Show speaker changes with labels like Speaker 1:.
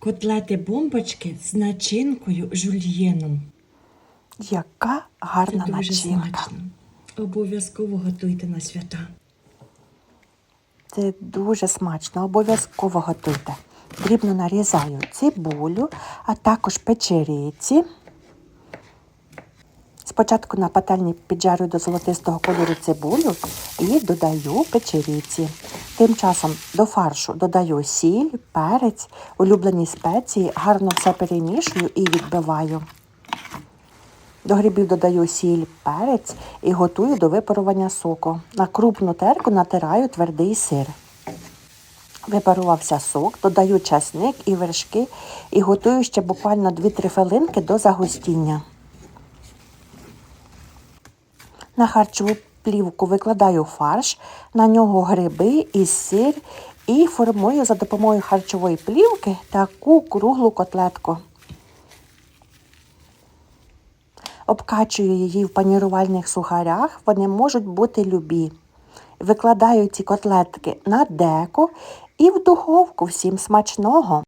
Speaker 1: котлети-бомбочки з начинкою жульєном.
Speaker 2: Яка
Speaker 1: Це
Speaker 2: гарна
Speaker 1: дуже
Speaker 2: начинка.
Speaker 1: смачно. Обов'язково готуйте на свята.
Speaker 2: Це дуже смачно, обов'язково готуйте. Дрібно нарізаю цибулю, а також печериці. Спочатку на пательні піджарюю до золотистого кольору цибулю і додаю печериці. Тим часом до фаршу додаю сіль, перець, улюблені спеції, гарно все перемішую і відбиваю. До грибів додаю сіль, перець і готую до випарування соку. На крупну терку натираю твердий сир. Випарувався сок, додаю часник і вершки і готую ще буквально 2-3 хвилинки до загустіння. На харчову плівку викладаю фарш, на нього гриби і сир і формую за допомогою харчової плівки таку круглу котлетку. Обкачую її в панірувальних сухарях, вони можуть бути любі. Викладаю ці котлетки на деко і в духовку всім смачного.